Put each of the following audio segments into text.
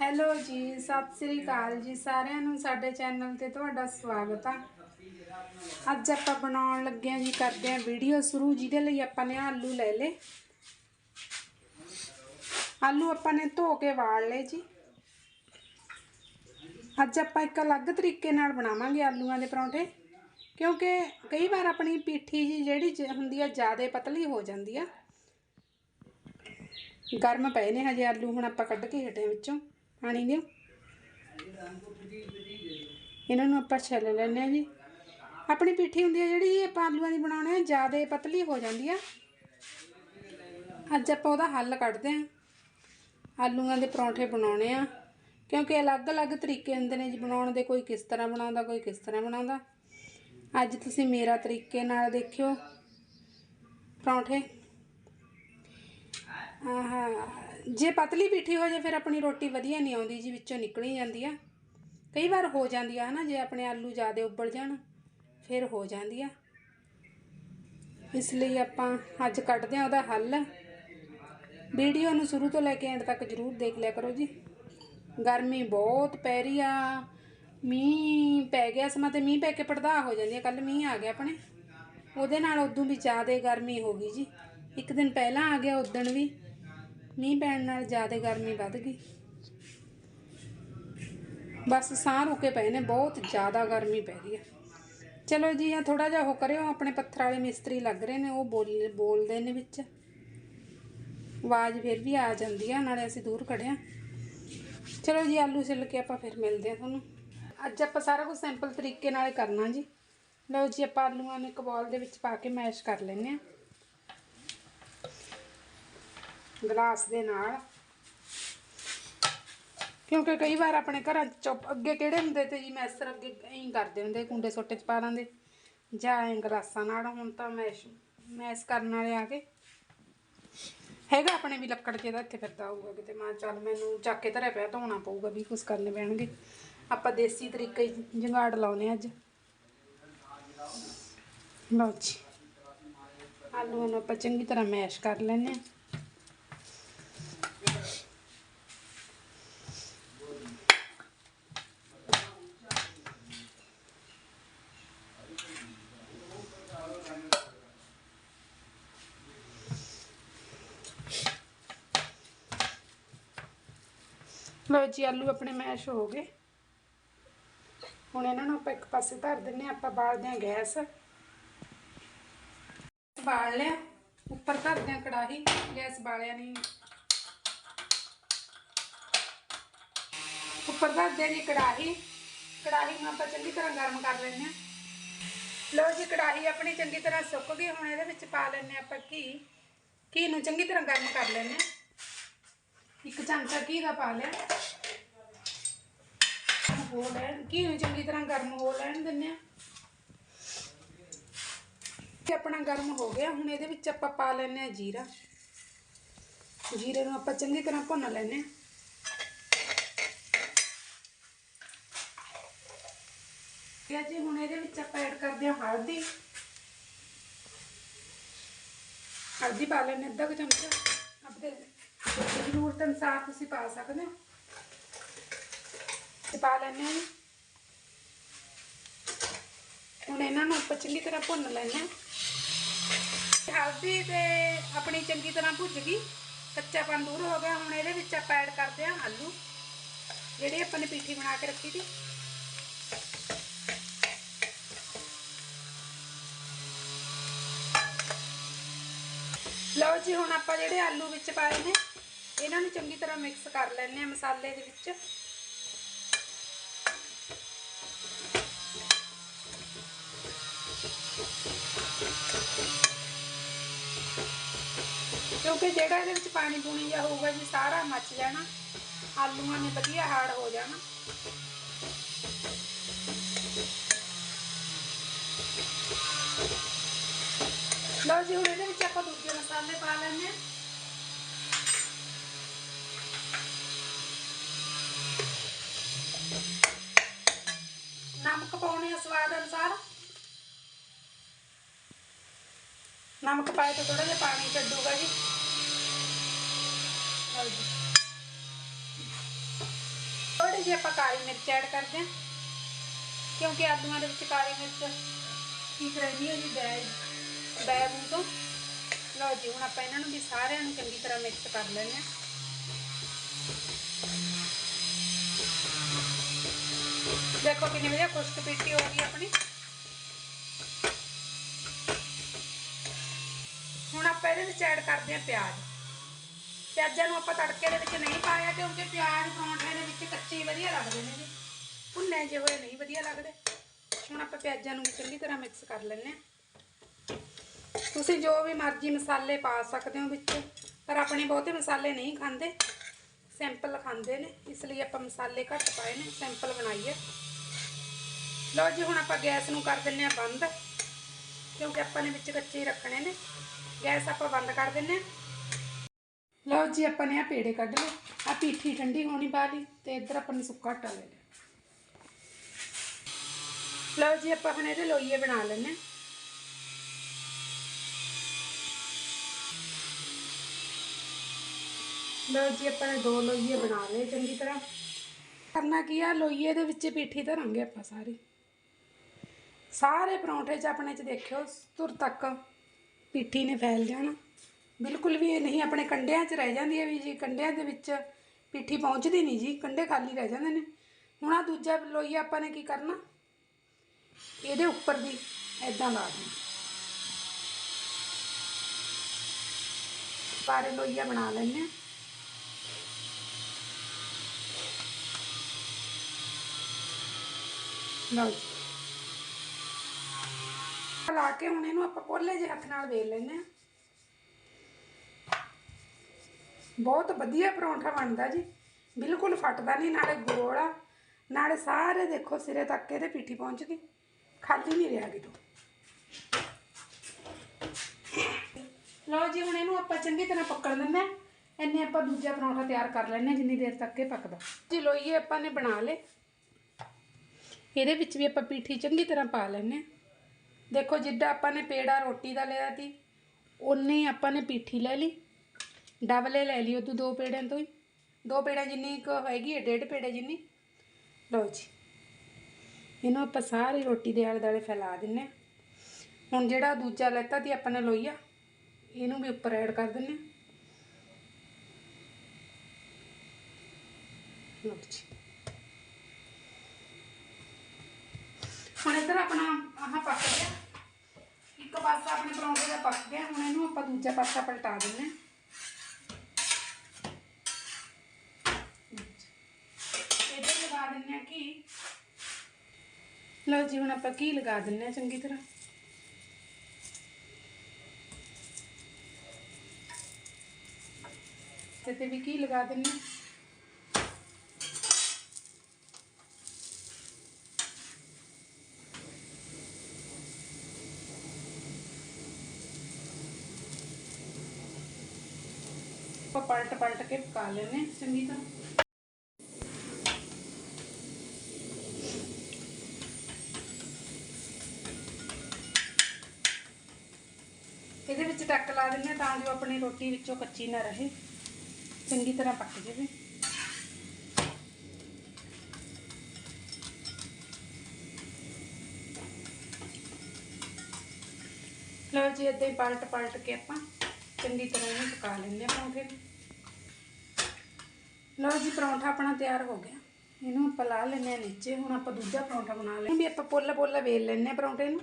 Hello ਜੀ, ਸਤਿ ਸ੍ਰੀ ਅਕਾਲ ਜੀ। ਸਾਰਿਆਂ ਨੂੰ ਸਾਡੇ ਚੈਨਲ ਤੇ ਤੁਹਾਡਾ ਸਵਾਗਤ ਆ। ਅੱਜ ਆਪਾਂ ਬਣਾਉਣ ਲੱਗੇ ਆ ਜੀ, ਕਰਦੇ ਆ ਵੀਡੀਓ ਸ਼ੁਰੂ, ਜਿਹਦੇ ਲਈ ਆਪਾਂ ਨੇ ਆਲੂ ਲੈ ਲਏ। ਆਲੂ ਆਪਾਂ ਨੇ ਧੋ ਕੇ ਵਾਲ ਲਏ ਜੀ। ਅੱਜ ਆਪਾਂ ਇੱਕ ਅਲੱਗ ਤਰੀਕੇ ਨਾਲ ਬਣਾਵਾਂਗੇ ਆਲੂਆਂ ਦੇ ਪਰੌਂਠੇ, ਕਿਉਂਕਿ ਕਈ ਵਾਰ ਆਪਣੀ ਪੀਠੀ ਜੀ ਜਿਹੜੀ ਜ- ਹੁੰਦੀ ਆ, ਜ਼ਿਆਦਾ ਪਤਲੀ ਹੋ ਜਾਂਦੀ ਆ। ਗਰਮ ਪਏ ਨੇ ਹਜੇ ਆਲੂ, ਹੁਣ ਆਪਾਂ ਕੱਢ ਕੇ ਹਟੇ ਵਿੱਚੋਂ। ਪਾਣੀ ਦਿਓ ਇਹਨਾਂ ਨੂੰ ਆਪਾਂ ਛਿੱਲ ਲੈਂਦੇ ਆ ਜੀ। ਆਪਣੀ ਪਿੱਠੀ ਹੁੰਦੀ ਆ ਜਿਹੜੀ ਜੀ ਆਪਾਂ ਆਲੂਆਂ ਦੀ ਬਣਾਉਣੇ ਆ ਜ਼ਿਆਦਾ ਪਤਲੀ ਹੋ ਜਾਂਦੀ ਆ। ਅੱਜ ਆਪਾਂ ਉਹਦਾ ਹੱਲ ਕੱਢਦੇ ਆ ਆਲੂਆਂ ਦੇ ਪਰੌਂਠੇ ਬਣਾਉਣੇ ਆ। ਕਿਉਂਕਿ ਅਲੱਗ-ਅਲੱਗ ਤਰੀਕੇ ਹੁੰਦੇ ਨੇ ਜੀ, ਬਣਾਉਣ ਦੇ, ਕੋਈ ਕਿਸ ਤਰ੍ਹਾਂ ਬਣਾਉਂਦਾ, ਕੋਈ ਕਿਸ ਤਰ੍ਹਾਂ ਬਣਾਉਂਦਾ। ਅੱਜ ਤੁਸੀਂ ਮੇਰਾ ਤਰੀਕੇ ਨਾਲ ਦੇਖਿਓ ਪਰੌਂਠੇ। ਆਹਾ ਜੇ ਪਤਲੀ ਪੀਠੀ ਹੋ ਜਾਏ ਫਿਰ ਆਪਣੀ ਰੋਟੀ ਵਧੀਆ ਨਹੀਂ ਆਉਂਦੀ ਜੀ, ਵਿੱਚੋਂ ਨਿਕਲੀ ਜਾਂਦੀ ਆ। ਕਈ ਵਾਰ ਹੋ ਜਾਂਦੀ ਆ, ਹਨਾ, ਜੇ ਆਪਣੇ ਆਲੂ ਜ਼ਿਆਦਾ ਉੱਬਲ ਜਾਣ, ਫਿਰ ਹੋ ਜਾਂਦੀ ਆ। ਇਸ ਲਈ ਆਪਾਂ ਅੱਜ ਕੱਢਦੇ ਆ ਉਹਦਾ ਹੱਲ। ਵੀਡੀਓ ਨੂੰ ਸ਼ੁਰੂ ਤੋਂ ਲੈ ਕੇ ਐਂਡ ਤੱਕ ਜਰੂਰ ਦੇਖ ਲਿਆ ਕਰੋ ਜੀ। ਗਰਮੀ ਬਹੁਤ ਪੈ ਰਹੀ ਆ। ਮੀਂਹ ਪੈ ਗਿਆ ਸਮਾਂ ਤੇ ਮੀਂਹ ਪੈ ਕੇ ਪੜਦਾ ਹੋ ਜਾਂਦੀ ਆ ਕੱਲ ਮੀਂਹ ਆ ਗਿਆ ਆਪਣੇ। ਉਹਦੇ ਨਾਲ ਉਦੋਂ ਵੀ ਜ਼ਿਆਦਾ ਗਰਮੀ ਹੋ ਗਈ ਜੀ। ਇੱਕ ਦਿਨ ਪਹਿਲਾਂ ਆ ਗਿਆ ਉਦਣ ਵੀ ਮੀਂਹ ਪੈਣ ਨਾਲ ਜ਼ਿਆਦਾ ਗਰਮੀ ਵੱਧ ਗਈ। ਬਸ ਸਾਹ ਰੁਕੇ ਪਏ ਨੇ, ਬਹੁਤ ਜ਼ਿਆਦਾ ਗਰਮੀ ਪੈ ਰਹੀ ਹੈ ਚਲੋ ਜੀ ਆ ਥੋੜਾ ਜਿਹਾ ਉਹ ਕਰਿਓ, ਆਪਣੇ ਪੱਥਰ ਵਾਲੇ ਮਿਸਤਰੀ ਲੱਗ ਰਹੇ ਨੇ, ਉਹ ਬੋਲ, ਬੋਲਦੇ ਨੇ ਵਿੱਚ। ਆਵਾਜ਼ ਫਿਰ ਵੀ ਆ ਜਾਂਦੀ ਆ, ਨਾਲੇ ਅਸੀਂ ਦੂਰ ਖੜਿਆ ਚਲੋ ਜੀ, ਆਲੂ ਛਿੱਲ ਕੇ ਆਪਾਂ ਫਿਰ ਮਿਲਦੇ ਆ ਤੁਹਾਨੂੰ। ਅੱਜ ਆਪਾਂ ਸਾਰਾ ਕੁਝ ਸਿੰਪਲ ਤਰੀਕੇ ਨਾਲ ਕਰਨਾ ਜੀ। ਲਓ ਜੀ, ਆਪਾਂ ਆਲੂਆਂ ਨੂੰ ਇੱਕ ਬੋਲ ਦੇ ਵਿੱਚ ਪਾ ਕੇ ਮੈਸ਼ ਕਰ ਲੈਂਦੇ ਆ। ਗਲਾਸ ਦੇ ਨਾਲ। ਕਿਉਂਕਿ ਕਈ ਵਾਰ ਆਪਣੇ ਘਰਾਂ 'ਚ ਚੁੱਪ, ਅੱਗੇ ਕਿਹੜੇ ਹੁੰਦੇ ਤੇ ਜੀ ਮੈਸਰ ਅੱਗੇ ਐਂ ਕਰਦੇ ਹੁੰਦੇ, ਕੁੰਡੇ ਸੋਟੇ 'ਚ ਪਾ ਲਾਂਦੇ ਜਾਂ ਐਂ ਗਲਾਸਾਂ ਨਾਲ, ਹੁਣ ਤਾਂ ਮੈਸ਼ ਮੈਸ ਕਰਨ ਵਾਲੇ ਆ ਗਏ ਹੈਗਾ ਆਪਣੇ ਵੀ ਲੱਕੜ ਚ ਇਹਦਾ ਇੱਥੇ ਫਿਰਦਾ ਹੋਊਗਾ ਕਿਤੇ। ਮਾਂ ਚੱਲ ਮੈਨੂੰ ਚੱਕ ਕੇ ਧਰਿਆ ਪਿਆ, ਧੋਣਾ ਪਊਗਾ, ਵੀ ਕੁਝ ਕਰਨੇ ਪੈਣਗੇ। ਆਪਾਂ ਦੇਸੀ ਤਰੀਕੇ ਹੀ ਜੰਗਾੜ ਲਾਉਨੇ ਅੱਜ। ਲਓ ਜੀ। ਆਲੂਆਂ ਨੂੰ ਆਪਾਂ ਚੰਗੀ ਤਰ੍ਹਾਂ ਮੈਸ਼ ਕਰ ਲੈਨੇ ਆ ਲਓ ਜੀ, ਆਲੂ ਆਪਣੇ ਮੈਸ਼ ਹੋ ਗਏ। ਹੁਣ ਇਹਨਾਂ ਨੂੰ ਆਪਾਂ ਇੱਕ ਪਾਸੇ ਧਰ ਦਿੰਨੇ ਹਾਂ, ਆਪਾਂ ਬਾਲਦੇ ਹਾਂ ਗੈਸ। ਬਾਲ ਲਿਆ, ਉੱਪਰ ਧਰਦੇ ਹਾਂ ਕੜਾਹੀ, ਗੈਸ ਬਾਲਿਆ ਨਹੀਂ। ਉੱਪਰ ਧਰਦੇ ਹਾਂ ਜੀ ਕੜਾਹੀ ਕੜਾਹੀ ਨੂੰ ਆਪਾਂ ਚੰਗੀ ਤਰ੍ਹਾਂ ਗਰਮ ਕਰ ਲੈਂਦੇ ਹਾਂ। ਲਓ ਜੀ, ਕੜਾਹੀ ਆਪਣੀ ਚੰਗੀ ਤਰ੍ਹਾਂ ਸੁੱਕ ਗਈ, ਹੁਣ ਇਹਦੇ ਵਿੱਚ ਪਾ ਲੈਂਦੇ ਹਾਂ ਆਪਾਂ ਘੀ। ਘੀ ਨੂੰ ਚੰਗੀ ਤਰ੍ਹਾਂ ਗਰਮ ਕਰ ਲੈਂਦੇ ਹਾਂ। ਇੱਕ ਚਮਚਾ ਘੀ ਦਾ ਪਾ ਲਿਆ। ਹੋ ਲੈਣ। ਘੀ ਨੂੰ ਚੰਗੀ ਤਰ੍ਹਾਂ ਗਰਮ ਹੋ ਲੈਣ ਦਿੰਨੇ ਆ। ਤੇ ਆਪਣਾ ਗਰਮ ਹੋ ਗਿਆ। ਹੁਣ ਇਹਦੇ ਵਿੱਚ ਆਪਾਂ ਪਾ ਲੈਨੇ ਆ ਜੀਰਾ। ਜੀਰੇ ਨੂੰ ਆਪਾਂ ਚੰਗੀ ਤਰ੍ਹਾਂ ਭੁੰਨ ਲੈਨੇ ਆ। ਤੇ ਜੀ ਹੁਣ ਇਹਦੇ ਵਿੱਚ ਆਪਾਂ ਐਡ ਕਰਦੇ ਹਾਂ ਹਲਦੀ। ਹਲਦੀ ਪਾ ਲੈਨੇ ਅੱਧਾ ਕੁ ਚਮਚਾ। ਆਪਣੇ ਜ਼ਰੂਰਤ ਅਨੁਸਾਰ ਤੁਸੀਂ ਪਾ ਸਕਦੇ ਹੋ। ਤੇ ਪਾ ਲੈਣੇ ਆ ਹੁਣ ਇਹਨਾਂ ਨੂੰ ਆਪਾਂ ਚੰਗੀ ਤਰ੍ਹਾਂ ਭੁੰਨ ਲੈਣੇ ਹਲਦੀ ਤੇ ਆਪਣੀ ਚੰਗੀ ਤਰ੍ਹਾਂ ਭੁੱਜ ਗਈ। ਕੱਚਾਪਨ ਦੂਰ ਹੋ ਗਿਆ। ਹੁਣ ਇਹਦੇ ਵਿੱਚ ਆਪਾਂ ਐਡ ਕਰਦੇ ਹਾਂ ਆਲੂ। ਜਿਹੜੇ ਆਪਾਂ ਨੇ ਪੀਠੀ ਬਣਾ ਕੇ ਰੱਖੀ ਸੀ। ਲਓ ਜੀ, ਹੁਣ ਆਪਾਂ ਜਿਹੜੇ ਆਲੂ ਵਿੱਚ ਪਾਏ ਨੇ ਇਹਨਾਂ ਨੂੰ ਚੰਗੀ ਤਰ੍ਹਾਂ ਮਿਕਸ ਕਰ ਲੈਣੇ ਆ ਮਸਾਲੇ ਦੇ ਵਿੱਚ। ਕਿਉਂਕਿ ਜਿਹੜਾ ਇਹਦੇ ਵਿੱਚ ਪਾਣੀ ਪੂਣੀ ਜਾਂ ਹੋਊਗਾ ਜੀ, ਸਾਰਾ ਮੱਚ ਜਾਣਾ, ਆਲੂਆਂ ਨੇ ਵਧੀਆ ਹਾਰਡ ਹੋ ਜਾਣਾ। ਲਓ ਜੀ, ਹੁਣ ਇਹਦੇ ਵਿੱਚ ਆਪਾਂ ਦੂਜੇ ਮਸਾਲੇ ਪਾ ਲੈਣੇ ਆ ਨਮਕ ਪਾਉਣੇ ਆ ਸਵਾਦ ਅਨੁਸਾਰ ਨਮਕ ਪਾਏ ਤਾਂ ਥੋੜਾ ਜਿਹਾ ਪਾਣੀ ਛੱਡੂਗਾ ਜੀ ਲਓ ਜੀ ਜੀ ਆਪਾਂ ਕਾਲੀ ਮਿਰਚ ਐਡ ਕਰਦੇ ਹਾਂ ਕਿਉਂਕਿ ਆਲੂਆਂ ਦੇ ਵਿੱਚ ਕਾਲੀ ਮਿਰਚ ਠੀਕ ਰਹਿੰਦੀ ਹੈ ਜੀ ਬੈ ਬੈਬੂ ਤੋਂ ਲਓ ਜੀ ਹੁਣ ਆਪਾਂ ਇਹਨਾਂ ਨੂੰ ਵੀ ਸਾਰਿਆਂ ਨੂੰ ਚੰਗੀ ਤਰ੍ਹਾਂ ਮਿਕਸ ਕਰ ਲੈਂਦੇ ਹਾਂ ਦੇਖੋ ਕਿੰਨੀ ਵਧੀਆ ਖੁਸ਼ਕ ਪੀਟੀ ਹੋ ਗਈ ਆਪਣੀ ਹੁਣ ਆਪਾਂ ਇਹਦੇ ਵਿੱਚ ਐਡ ਕਰਦੇ ਹਾਂ ਪਿਆਜ਼। ਪਿਆਜ਼ਾਂ ਨੂੰ ਆਪਾਂ ਤੜਕੇ ਦੇ ਵਿੱਚ ਨਹੀਂ ਪਾਇਆ ਕਿਉਂਕਿ ਪਿਆਜ਼ ਪਰੌਂਠੇ ਦੇ ਵਿੱਚ ਕੱਚੇ ਵਧੀਆ ਲੱਗਦੇ ਨੇ ਜੀ। ਭੁੰਨੇ ਜਿਹੇ ਹੋਏ ਨਹੀਂ ਵਧੀਆ ਲੱਗਦੇ। ਹੁਣ ਆਪਾਂ ਪਿਆਜ਼ਾਂ ਨੂੰ ਚੰਗੀ ਤਰ੍ਹਾਂ ਮਿਕਸ ਕਰ ਲੈਂਦੇ ਹਾਂ। ਤੁਸੀਂ ਜੋ ਵੀ ਮਰਜ਼ੀ ਮਸਾਲੇ ਪਾ ਸਕਦੇ ਹੋ ਵਿੱਚ, ਪਰ ਆਪਣੇ ਬਹੁਤੇ ਮਸਾਲੇ ਨਹੀਂ ਖਾਂਦੇ। ਸਿੰਪਲ ਖਾਂਦੇ ਨੇ, ਇਸ ਲਈ ਆਪਾਂ ਮਸਾਲੇ ਘੱਟ ਪਾਏ ਨੇ, ਸਿੰਪਲ ਬਣਾਈਏ। ਲਓ ਜੀ, ਹੁਣ ਆਪਾਂ ਗੈਸ ਨੂੰ ਕਰ ਦਿੰਨੇ ਆ ਬੰਦ। ਕਿਉਂਕਿ ਆਪਾਂ ਨੇ ਵਿੱਚ ਕੱਚੇ ਹੀ ਰੱਖਣੇ ਨੇ। ਗੈਸ ਆਪਾਂ ਬੰਦ ਕਰ ਦਿੰਨੇ ਆ ਲਓ ਜੀ, ਆਪਾਂ ਨੇ ਆ ਪੇੜੇ ਕੱਢ ਲਏ। ਆ ਪੀਠੀ ਠੰਡੀ ਹੋਣੀ ਪਾ ਤੇ ਇੱਧਰ ਆਪਾਂ ਨੇ ਸੁੱਕਾ ਆਟਾ ਲੈ ਲਿਆ। ਲਓ ਜੀ, ਆਪਾਂ ਹੁਣ ਇਹਦੇ ਲੋਈਏ ਬਣਾ ਲੈਣੇ ਲਓ ਜੀ, ਆਪਾਂ ਨੇ ਦੋ ਲੋਈਏ ਬਣਾ ਲਏ ਚੰਗੀ ਤਰ੍ਹਾਂ। ਕਰਨਾ ਕੀ ਆ, ਲੋਈਏ ਦੇ ਵਿੱਚ ਪੀਠੀ ਧਰਾਂਗੇ ਆਪਾਂ ਸਾਰੀ। ਸਾਰੇ ਪਰੌਂਠੇ 'ਚ ਆਪਣੇ 'ਚ ਦੇਖਿਓ ਤੁਰ ਤੱਕ। ਪਿੱਠੀ ਨੇ ਫੈਲ ਜਾਣਾ। ਬਿਲਕੁਲ ਵੀ ਇਹ ਨਹੀਂ, ਆਪਣੇ ਕੰਡਿਆਂ 'ਚ ਰਹਿ ਜਾਂਦੀ ਹੈ ਵੀ ਜੀ, ਕੰਡਿਆਂ ਦੇ ਵਿੱਚ ਪਿੱਠੀ ਪਹੁੰਚਦੀ ਨਹੀਂ ਜੀ, ਕੰਡੇ ਖਾਲੀ ਰਹਿ ਜਾਂਦੇ ਨੇ। ਹੁਣ ਆ ਦੂਜਾ ਲੋਈਆ ਆਪਾਂ ਨੇ ਕੀ ਕਰਨਾ? ਇਹਦੇ ਉੱਪਰ ਦੀ ਐਦਾਂ ਲਾ ਦੇਣਾ। ਸਾਰੇ ਲੋਈਆ ਬਣਾ ਲੈਣੇ ਆ ਲਓ ਜੀ। ਲਾ ਕੇ ਹੁਣ ਇਹਨੂੰ ਆਪਾਂ ਪੋਲੇ ਜਿਹੇ ਹੱਥ ਨਾਲ ਵੇਲ ਲੈਨੇ ਆ ਬਹੁਤ ਵਧੀਆ ਪਰੌਂਠਾ ਬਣਦਾ ਜੀ। ਬਿਲਕੁਲ ਫਟਦਾ ਨਹੀਂ ਨਾਲੇ ਗੋਲ ਆ। ਨਾਲੇ ਸਾਰੇ ਦੇਖੋ ਸਿਰੇ ਤੱਕ ਇਹਦੇ ਪਿੱਠੀ ਪਹੁੰਚ ਗਈ। ਖਾਲੀ ਨਹੀਂ ਰਿਹਾ ਕਿਤੋਂ। ਲਓ ਜੀ, ਹੁਣ ਇਹਨੂੰ ਆਪਾਂ ਚੰਗੀ ਤਰ੍ਹਾਂ ਪਕੜ ਦਿੰਦੇ ਆ ਇੰਨੇ ਆਪਾਂ ਦੂਜਾ ਪਰੌਂਠਾ ਤਿਆਰ ਕਰ ਲੈਣੇ ਜਿੰਨੀ ਦੇਰ ਤੱਕ ਇਹ ਪੱਕਦਾ। ਜੀ, ਲੋਈਏ ਆਪਾਂ ਨੇ ਬਣਾ ਲੇ ਇਹਦੇ ਵਿੱਚ ਵੀ ਆਪਾਂ ਪੀਠੀ ਚੰਗੀ ਤਰ੍ਹਾਂ ਪਾ ਲੈਣੇ ਆ ਦੇਖੋ, ਜਿੱਦਾਂ ਆਪਾਂ ਨੇ ਪੇੜਾ ਰੋਟੀ ਦਾ ਲਿਆ ਸੀ ਉਨੀ ਆਪਾਂ ਨੇ ਪੀਠੀ ਲੈ ਲਈ, ਡਬਲੇ ਲੈ ਲਈ ਉਦੋਂ ਦੋ ਪੇੜਿਆਂ ਤੋਂ ਹੀ। ਦੋ ਪੇੜਾਂ ਜਿੰਨੀ ਕੁ ਹੈਗੀ ਹੈ ਡੇਢ ਪੇੜੇ ਜਿੰਨੀ। ਲਓ ਜੀ, ਇਹਨੂੰ ਆਪਾਂ ਸਾਰੀ ਰੋਟੀ ਦੇ ਆਲੇ ਦੁਆਲੇ ਫੈਲਾ ਦਿੰਨੇ ਹਾਂ ਹੁਣ ਜਿਹੜਾ ਦੂਜਾ ਲੈਤਾ ਸੀ, ਆਪਾਂ ਨੇ ਲੋਈਆ, ਇਹਨੂੰ ਵੀ ਉੱਪਰ ਐਡ ਕਰ ਦਿੰਨੇ ਹਾਂ ਲਓ ਜੀ। ਹੁਣ ਇੱਧਰ ਆਪਣਾ ਆਹ ਪੱਕ ਗਿਆ। ਇੱਕ ਪਾਸਾ ਆਪਣੇ ਪਰੌਂਠੇ ਦਾ ਪੱਕ ਗਿਆ ਹੁਣ ਇਹਨੂੰ ਆਪਾਂ ਦੂਜਾ ਪਾਸਾ ਪਲਟਾ ਦਿੰਨੇ ਹਾਂ ਇਹਦੇ ਲਗਾ ਦਿੰਨੇ ਆ ਘੀ। ਲਓ ਜੀ, ਹੁਣ ਆਪਾਂ ਘੀ ਲਗਾ ਦਿੰਨੇ ਆ ਚੰਗੀ ਤਰ੍ਹਾਂ। ਤੇ ਵੀ ਘੀ ਲਗਾ ਦਿੰਨੇ ਆ ਆਪਾਂ ਪਲਟ ਪਲਟ ਕੇ ਪਕਾ ਲੈਨੇ ਚੰਗੀ ਤਰ੍ਹਾਂ ਇਹਦੇ ਵਿੱਚ ਟੱਕ ਲਾ ਦਿੰਨੇ ਤਾਂ ਜੋ ਆਪਣੀ ਰੋਟੀ ਵਿੱਚੋਂ ਕੱਚੀ ਨਾ ਰਹੇ। ਚੰਗੀ ਤਰ੍ਹਾਂ ਪੱਕ ਜਾਵੇ। ਲਓ ਜੀ ਏਦਾਂ ਹੀ ਪਲਟ ਪਲਟ ਕੇ ਆਪਾਂ ਚੰਗੀ ਤਰ੍ਹਾਂ ਇਹਨੂੰ ਪਕਾ ਲੈਂਦੇ ਆ ਪਰੌਂਠੇ ਨੂੰ ਲਓ ਜੀ, ਪਰੌਂਠਾ ਆਪਣਾ ਤਿਆਰ ਹੋ ਗਿਆ। ਇਹਨੂੰ ਆਪਾਂ ਲਾ ਲੈਂਦੇ ਆ ਨੀਚੇ। ਹੁਣ ਆਪਾਂ ਦੂਜਾ ਪਰੌਂਠਾ ਬਣਾ ਲੈਂਦੇ ਵੀ ਆਪਾਂ ਪੁੱਲ ਪੁੱਲ ਵੇਲ ਲੈਂਦੇ ਆ ਪਰੌਂਠੇ ਨੂੰ।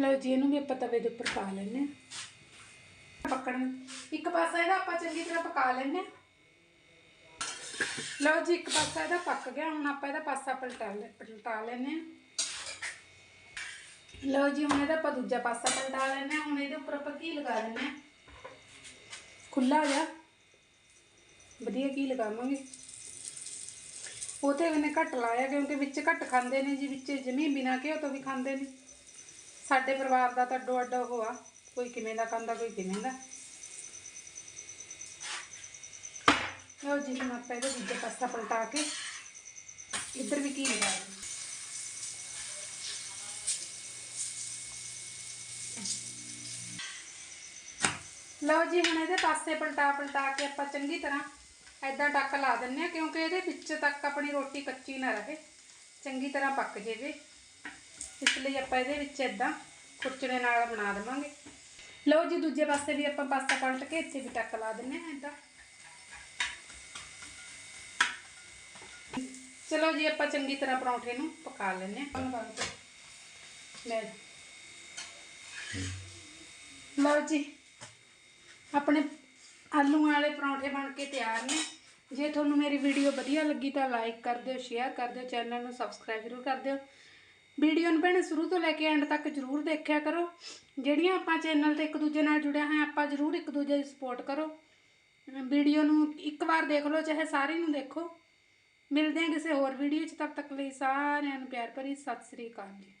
ਲਓ ਜੀ, ਇਹਨੂੰ ਵੀ ਆਪਾਂ ਤਵੇ ਦੇ ਉੱਪਰ ਪਾ ਲੈਂਦੇ ਆ ਪੱਕਣ। ਇੱਕ ਪਾਸਾ ਇਹਦਾ ਆਪਾਂ ਚੰਗੀ ਤਰ੍ਹਾਂ ਪਕਾ ਲੈਂਦੇ ਆ ਲਓ ਜੀ, ਇੱਕ ਪਾਸਾ ਇਹਦਾ ਪੱਕ ਗਿਆ। ਹੁਣ ਆਪਾਂ ਇਹਦਾ ਪਾਸਾ ਪਲਟਾ ਲੈ ਪਲਟਾ ਲੈਂਦੇ ਆ ਲਓ ਜੀ, ਹੁਣ ਇਹਦਾ ਆਪਾਂ ਦੂਜਾ ਪਾਸਾ ਪਲਟਾ ਲੈਂਦੇ ਆ ਹੁਣ ਇਹਦੇ ਉੱਪਰ ਆਪਾਂ ਕੀ ਲਗਾ ਦਿੰਦੇ ਆ ਖੁੱਲਾ ਜਿਹਾ ਵਧੀਆ ਕੀ ਲਗਾਵਾਂਗੇ। ਉਹ ਤੇ ਇਹਨੇ ਘੱਟ ਲਾਇਆ, ਕਿਉਂਕਿ ਵਿੱਚ ਘੱਟ ਖਾਂਦੇ ਨੇ ਜੀ, ਵਿੱਚ ਜਮੀ ਬਿਨਾ ਘਿਓ ਤੋਂ ਵੀ ਖਾਂਦੇ ਨੇ। ਸਾਡੇ ਪਰਿਵਾਰ ਦਾ ਤਾਂ ਅੱਡੋ ਅੱਡ ਉਹ ਕੋਈ ਕਿਵੇਂ ਦਾ ਖਾਂਦਾ, ਕੋਈ ਕਿਵੇਂ ਦਾ। ਲਓ ਜੀ, ਹੁਣ ਆਪਾਂ ਇਹਦਾ ਦੂਜਾ ਪਾਸਾ ਪਲਟਾ ਕੇ ਇੱਧਰ ਵੀ ਕੀ ਲਗਾ ਦਿੰਦੇ ਲਓ ਜੀ, ਹੁਣ ਇਹਦੇ ਪਾਸੇ ਪਲਟਾ ਪਲਟਾ ਕੇ ਆਪਾਂ ਚੰਗੀ ਤਰ੍ਹਾਂ ਐਦਾਂ ਟੱਕ ਲਾ ਦਿੰਨੇ ਆ ਕਿਉਂਕਿ ਇਹਦੇ ਵਿੱਚ ਤੱਕ ਆਪਣੀ ਰੋਟੀ ਕੱਚੀ ਨਾ ਰਹੇ। ਚੰਗੀ ਤਰ੍ਹਾਂ ਪੱਕ ਜਾਵੇ। ਇਸ ਲਈ ਆਪਾਂ ਇਹਦੇ ਵਿੱਚ ਐਦਾਂ ਖੁਰਚਣੇ ਨਾਲ ਬਣਾ ਦੇਵਾਂਗੇ। ਲਓ ਜੀ, ਦੂਜੇ ਪਾਸੇ ਵੀ ਆਪਾਂ ਪਾਸਾ ਪਲਟ ਕੇ ਇੱਥੇ ਵੀ ਟੱਕ ਲਾ ਦਿੰਨੇ ਆ ਐਦਾਂ ਚਲੋ ਜੀ, ਆਪਾਂ ਚੰਗੀ ਤਰ੍ਹਾਂ ਪਰੌਂਠੇ ਨੂੰ ਪਕਾ ਲੈਨੇ ਆ ਲੈ। ਲਓ ਜੀ ਆਪਣੇ ਆਲੂਆਂ ਵਾਲੇ ਪਰੌਂਠੇ ਬਣ ਕੇ ਤਿਆਰ ਨੇ। ਜੇ ਤੁਹਾਨੂੰ ਮੇਰੀ ਵੀਡੀਓ ਵਧੀਆ ਲੱਗੀ ਤਾਂ ਲਾਈਕ ਕਰ ਦਿਓ ਸ਼ੇਅਰ ਕਰ ਦਿਓ ਚੈਨਲ ਨੂੰ ਸਬਸਕ੍ਰਾਈਬ ਜ਼ਰੂਰ ਕਰ ਦਿਓ। ਵੀਡੀਓ ਨੂੰ ਭੈਣੇ ਸ਼ੁਰੂ ਤੋਂ ਲੈ ਕੇ ਐਂਡ ਤੱਕ ਜ਼ਰੂਰ ਦੇਖਿਆ ਕਰੋ। ਜਿਹੜੀਆਂ ਆਪਾਂ ਚੈਨਲ ਤੇ ਇੱਕ ਦੂਜੇ ਨਾਲ ਜੁੜਿਆ ਹਾਂ ਆਪਾਂ ਜ਼ਰੂਰ ਇੱਕ ਦੂਜੇ ਦੀ ਸਪੋਰਟ ਕਰੋ। ਵੀਡੀਓ ਨੂੰ ਇੱਕ ਵਾਰ ਦੇਖ ਲਓ, ਚਾਹੇ ਸਾਰੀ ਨੂੰ ਦੇਖੋ। ਮਿਲਦੇ ਹਾਂ ਕਿਸੇ ਹੋਰ ਵੀਡੀਓ 'ਚ। ਤਦ ਤੱਕ ਲਈ ਸਾਰਿਆਂ ਨੂੰ ਪਿਆਰ ਭਰੀ ਸਤਿ ਸ੍ਰੀ ਅਕਾਲ ਜੀ।